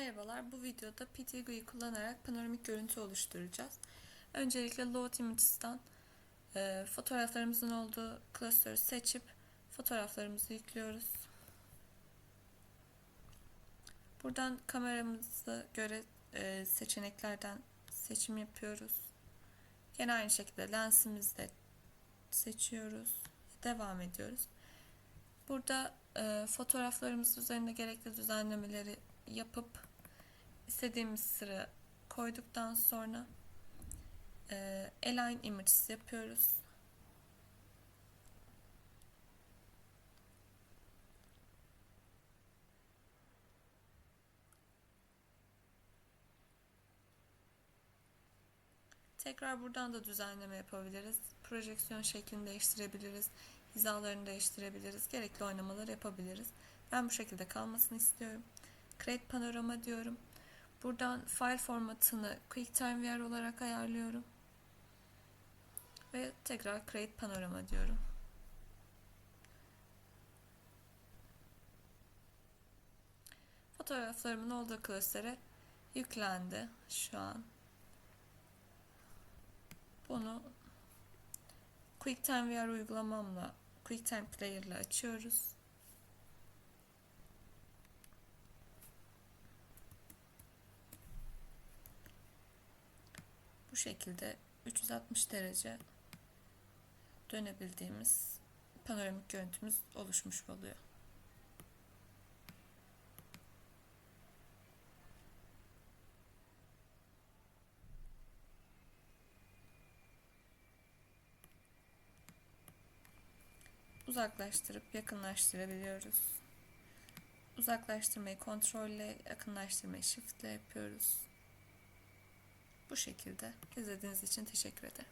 Merhabalar, bu videoda PTGU'yu kullanarak panoramik görüntü oluşturacağız. Öncelikle Load Images'tan e, fotoğraflarımızın olduğu klasörü seçip fotoğraflarımızı yüklüyoruz. Buradan kameramıza göre e, seçeneklerden seçim yapıyoruz. Yine aynı şekilde lensimizi de seçiyoruz. Devam ediyoruz. Burada e, fotoğraflarımız üzerinde gerekli düzenlemeleri yapıp istediğimiz sıra koyduktan sonra e, Align Images yapıyoruz. Tekrar buradan da düzenleme yapabiliriz. Projeksiyon şeklini değiştirebiliriz. Hizalarını değiştirebiliriz. Gerekli oynamaları yapabiliriz. Ben bu şekilde kalmasını istiyorum. Create Panorama diyorum. Buradan file formatını QuickTime VR olarak ayarlıyorum. Ve tekrar Create Panorama diyorum. Fotoğraflarımın olduğu klasöre yüklendi şu an. Bunu QuickTime VR uygulamamla QuickTime Player ile açıyoruz. Şekilde 360 derece dönebildiğimiz panoramik görüntümüz oluşmuş oluyor. Uzaklaştırıp yakınlaştırabiliyoruz. Uzaklaştırmayı kontrolle, yakınlaştırmayı shift ile yapıyoruz. Bu şekilde izlediğiniz için teşekkür ederim.